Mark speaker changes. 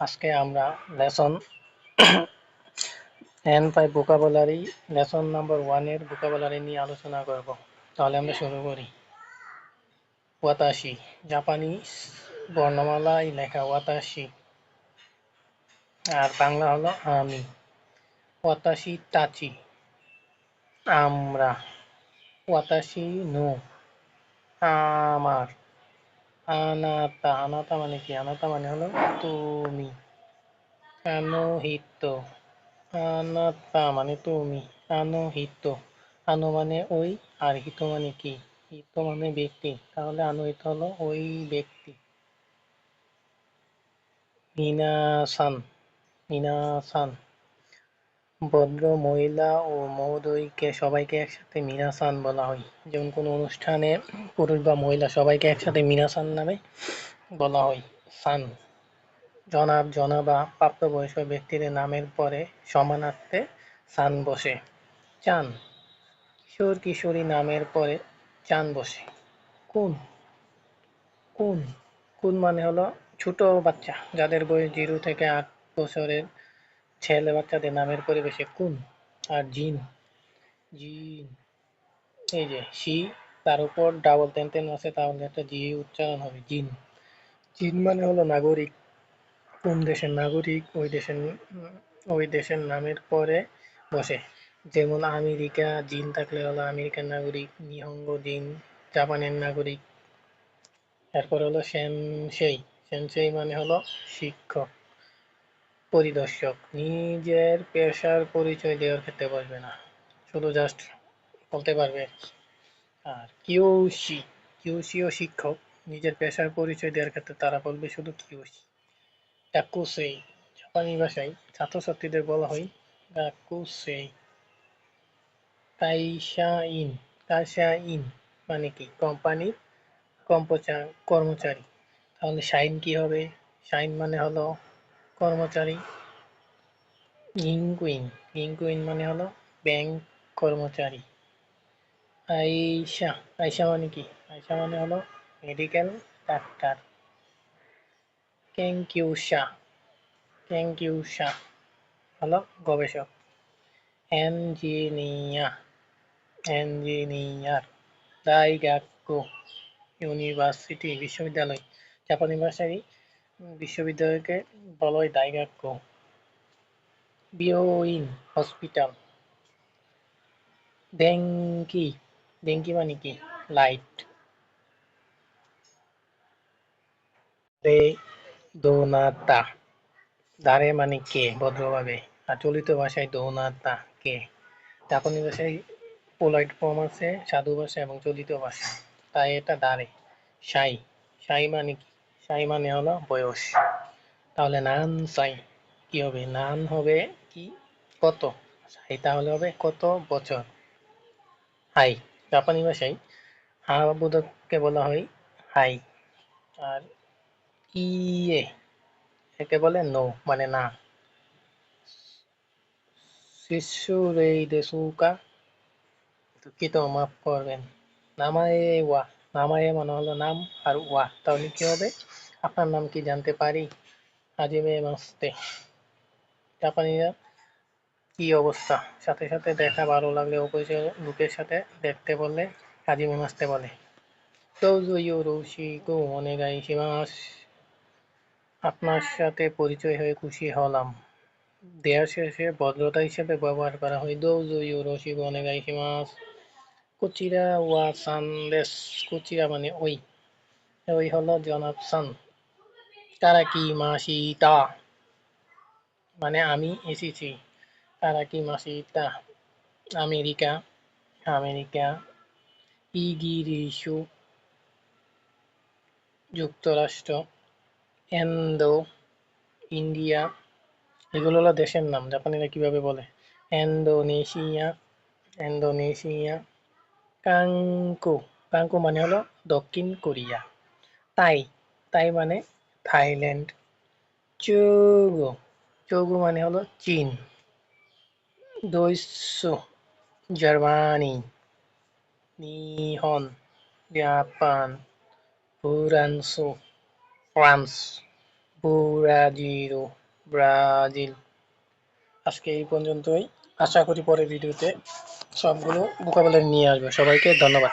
Speaker 1: আজকে আমরা lesson and five vocabulary lesson number ওয়ানের ভোকাবুলারি নিয়ে আলোচনা করব। তাহলে আমরা শুরু করি। ওয়াতাশি জাপানি বর্ণমালায় লেখা ওয়াতাশি আর বাংলা হলো আমি। ওয়াতাশি তাচি। আমরা। ওয়াতাশি নো। আমার। আনাতা আনাতা মানে কি? আনাতা মানে হলো তুমি। আনোহিত। আনাতা মানে তুমি। আনোহিত। আনো মানে ওই, আর হিত মানে কি? হিত মানে ব্যক্তি। তাহলে আনোহিত হলো ওই ব্যক্তি। মিনাসান মিনাসান ভদ্র মহিলা ও মহোদয়কে সবাইকে একসাথে মিনাসান বলা হয়। যেমন কোনো অনুষ্ঠানে পুরুষ বা মহিলা সবাইকে একসাথে মিনাসান নামে বলা হয়, সান। জনাব, জনাবা, প্রাপ্তবয়স্ক ব্যক্তির নামের পরে সমানার্থে সান বসে। চান। কিশোর, কিশোরী নামের পরে চান বসে। কোন। কোন। কোন মানে হলো ছোট বাচ্চা, যাদের বয়স জিরো থেকে আট বছরের ছেলে বাচ্চাদের নামের পরিবেশে কোন আর জিন? জিন। এই যে, সি, তার উপর ডাবল টেন টেন আছে, তাহলে একটা জি উচ্চারণ হবে, জিন। জিন মানে হলো নাগরিক। কোন দেশের নাগরিক? ওই দেশের ওই দেশের নামের পরে বসে। যেমন আমেরিকা, জিন থাকলে হলো আমেরিকার নাগরিক, নিহঙ্গ জিন, জাপানের নাগরিক। এরপর হলো সেনসেই সেনসেই মানে হলো শিক্ষক। পরিদর্শক, নিজের পেশার পরিচয় দেওয়ার ক্ষেত্রে বসবে না। শুধু জাস্ট বলতে পারবে, আর কিউসি কিউসিও শিক্ষক, নিজের পেশার পরিচয় দেওয়ার ক্ষেত্রে তারা বলবে শুধু কিউসি ডাকুসেই জাপানি ভাষায় ছাত্রছাত্রীদের বলা হয় ডাকুসেই কাইসা ইন কাইসা ইন মানে কি? কোম্পানির কর্মচারী। তাহলে শাইন কি হবে? শাইন মানে হলো কর্মচারী। ইনকুইন ইনকুইন মানে হলো ব্যাংক কর্মচারী। আইসা। আইসা মানে কি? আইসা মানে হলো মেডিকেল ডাক্তার ক্যাংকিউসা ক্যাংকিউসা হলো গবেষক। এনজিনিয়ার এনজিনিয়ার দাইগাক্কু ইউনিভার্সিটি, বিশ্ববিদ্যালয়। জাপানি ভাষায় বিশ্ববিদ্যালয়কে বলা হয় দাইগাক্কু বিওইন হসপিটাল। ডেঙ্কি ডেঙ্কি মানে কি? লাইট। রে দোনাতা। দারে মানে কে? ভদ্রভাবে। আর চলিত ভাষায় দোনাতা, কে? জাপানি ভাষায় পোলাইট ফর্ম আছে, সাধু ভাষা এবং চলিত ভাষা। তাই এটা দাঁড়ে সাই। সাই মানে কি? সাই মানে হলো বয়স। তাহলে নান সাই কি হবে? নান হবে কি? কত? সাই তাহলে হবে কত বছর? হাই, জাপানি ভাষায় হা বোধককে বলা হয় হাই। আর ইয়ে একে বলে নো মানে না। শিশু রেই দেসুকা দুঃখিত, মাফ করবেন। নামায়ে ওয়া। নামায়ে মানে হলো নাম, আর ওয়া তাহলে কি হবে? আপনার নাম কি জানতে পারি? হাজিমে মাস্তে। জাপানিরা কি অবস্থা? সাথে সাথে দেখা ভালো লাগলে অপরিচয় লোকের সাথে দেখতে বললে হাজিমে মাস্তে বলে। আপনার সাথে পরিচয় হয়ে খুশি হলাম। দেয়ার শেষে ভদ্রতা হিসেবে ব্যবহার করা হয়। দৌজো ইয়োরোশিগো অনেগাই শিমাস কুচিরা ওয়া কুচিরা মানে জনাব মানে আমি এসেছি। America America. ইগিরিশু যুক্তরাষ্ট্র এন্দো ইন্ডিয়া। এগুলো হলো দেশের নাম। জাপানিরা কীভাবে বলে? ইন্দোনেশিয়া ইন্দোনেশিয়া কাঙ্কু কাঙ্কু মানে হলো দক্ষিণ কোরিয়া। তাই তাই মানে থাইল্যান্ড। চৌগো চৌগো মানে হলো চীন। দৈস্য, জার্মানি। নিহন, জাপান। ফুরান্সো, ফ্রান্স। Brazil Brazil. আজকে এই পর্যন্তই। আশা করি পরের ভিডিওতে সবগুলো মোকাবেলায় নিয়ে আসবে। সবাইকে ধন্যবাদ।